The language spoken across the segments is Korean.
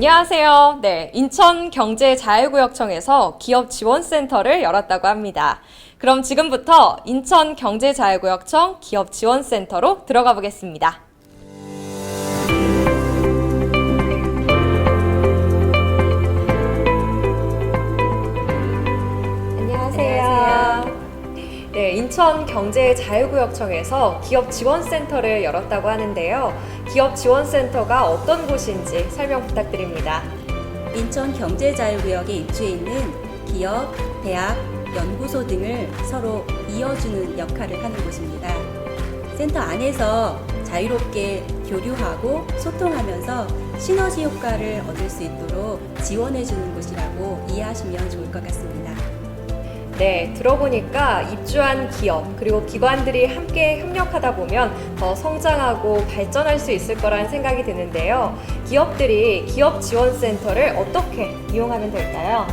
안녕하세요. 네, 인천경제자유구역청에서 기업지원센터를 열었다고 합니다. 그럼 지금부터 인천경제자유구역청 기업지원센터로 들어가 보겠습니다. 네, 인천경제자유구역청에서 기업 지원센터를 열었다고 하는데요. 기업 지원센터가 어떤 곳인지 설명 부탁드립니다. 인천 경제자유구역에 입주해 있는 기업, 대학, 연구소 등을 서로 이어주는 역할을 하는 곳입니다. 센터 안에서 자유롭게 교류하고 소통하면서 시너지 효과를 얻을 수 있도록 지원해 주는 곳이라고 이해하시면 좋을 것 같습니다. 네, 들어보니까 입주한 기업 그리고 기관들이 함께 협력하다 보면 더 성장하고 발전할 수 있을 거라는 생각이 드는데요. 기업들이 기업 지원센터를 어떻게 이용하면 될까요?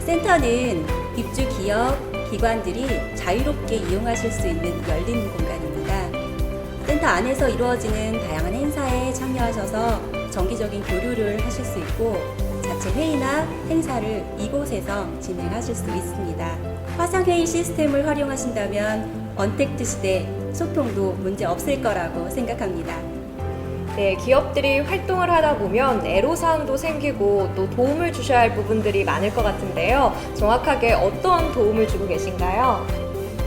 센터는 입주 기업, 기관들이 자유롭게 이용하실 수 있는 열린 공간입니다. 센터 안에서 이루어지는 다양한 행사에 참여하셔서 정기적인 교류를 하실 수 있고 자체 회의나 행사를 이곳에서 진행하실 수 있습니다. 화상회의 시스템을 활용하신다면 언택트 시대 소통도 문제 없을 거라고 생각합니다. 네, 기업들이 활동을 하다 보면 애로사항도 생기고 또 도움을 주셔야 할 부분들이 많을 것 같은데요. 정확하게 어떤 도움을 주고 계신가요?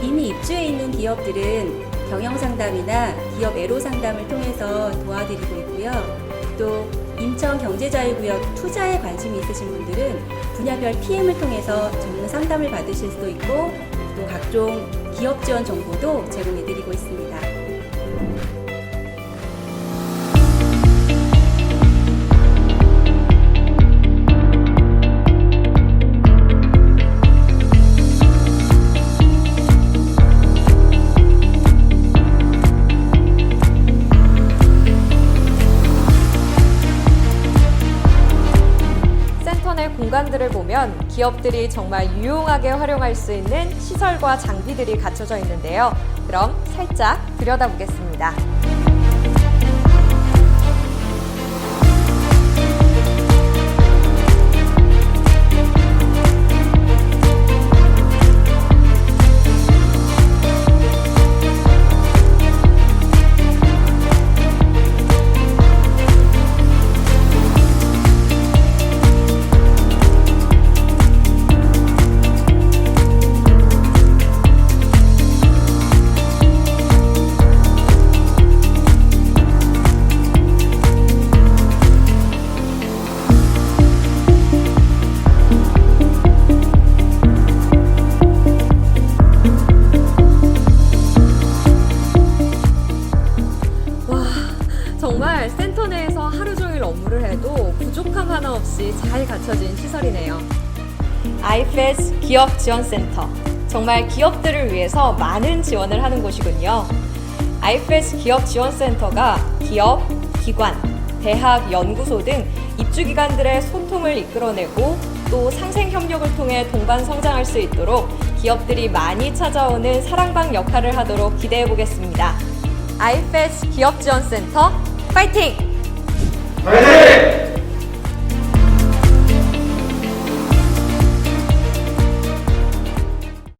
이미 입주해 있는 기업들은 경영 상담이나 기업 애로 상담을 통해서 도와드리고 있고요. 또 인천 경제자유구역 투자에 관심이 있으신 분들은 분야별 PM을 통해서 전문 상담을 받으실 수도 있고 또 각종 기업 지원 정보도 제공해드리고 있습니다. 내 공간들을 보면 기업들이 정말 유용하게 활용할 수 있는 시설과 장비들이 갖춰져 있는데요. 그럼 살짝 들여다보겠습니다. 내에서 하루 종일 업무를 해도 부족함 하나 없이 잘 갖춰진 시설이네요. IFS 기업 지원센터. 정말 기업들을 위해서 많은 지원을 하는 곳이군요. IFS 기업 지원센터가 기업, 기관, 대학, 연구소 등 입주기관들의 소통을 이끌어내고 또 상생 협력을 통해 동반 성장할 수 있도록 기업들이 많이 찾아오는 사랑방 역할을 하도록 기대해 보겠습니다. IFS 기업 지원센터 파이팅! 화이팅!